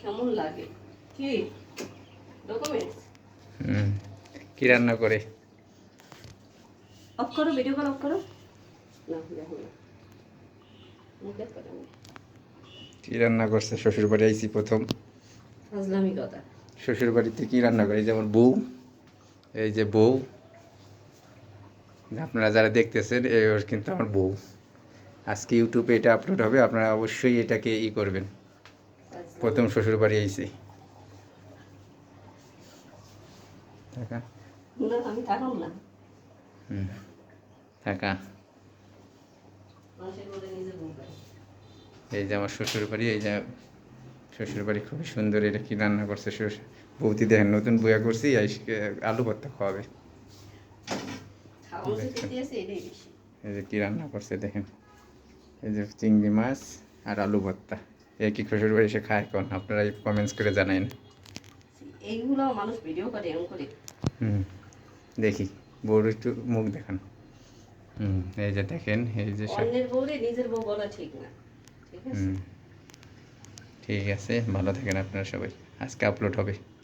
কেমন লাগে? কি? ডকুমেন্টস হুম কি রান্না করে? অফ করো ভিডিও কল অফ করো। না দেখো কি রান্না করছে? শ্বশুর বাড়ি আইছি প্রথম। ফাজলামি কথা শ্বশুর বাড়িতে কি রান্না করে? এই যে আমার বউ এই যে বউ। আপনারা যারা দেখতেছেন ওর কিন্তু আমার বউ। আজকে ইউটিউবে এটা আপলোড হবে আপনারা অবশ্যই এটাকে ই করবেন। প্রথম শ্বশুর বাড়ি আইছি। না হুম বুঝবে এই যে আমার শ্বশুর বাড়ি এই যে শ্বশুর বাড়ি খুবই সুন্দর এটা কি রান্না করছে? শ্বশুর বৌদি দেখেন নতুন বইয়া করছি আলু ভর্তা খাওয়াবে। এই যে কি রান্না করছে দেখেন। এই যে চিংড়ি মাছ আর আলু ভর্তা। কি শ্বশুর বাড়ি এসে খায় কোন? আপনারা কমেন্টস করে জানাইন। এইগুলো মানুষ ভিডিও করে এরকম করে। হুম দেখি। বউর একটু মুখ দেখান। হুম এই যে দেখেন এই যে অন্যের বউরে নিজের বউ বলা ঠিক না। ঠিক আছে? ঠিক আছে ভালো থাকেন আপনারা সবাই। আজকে আপলোড হবে।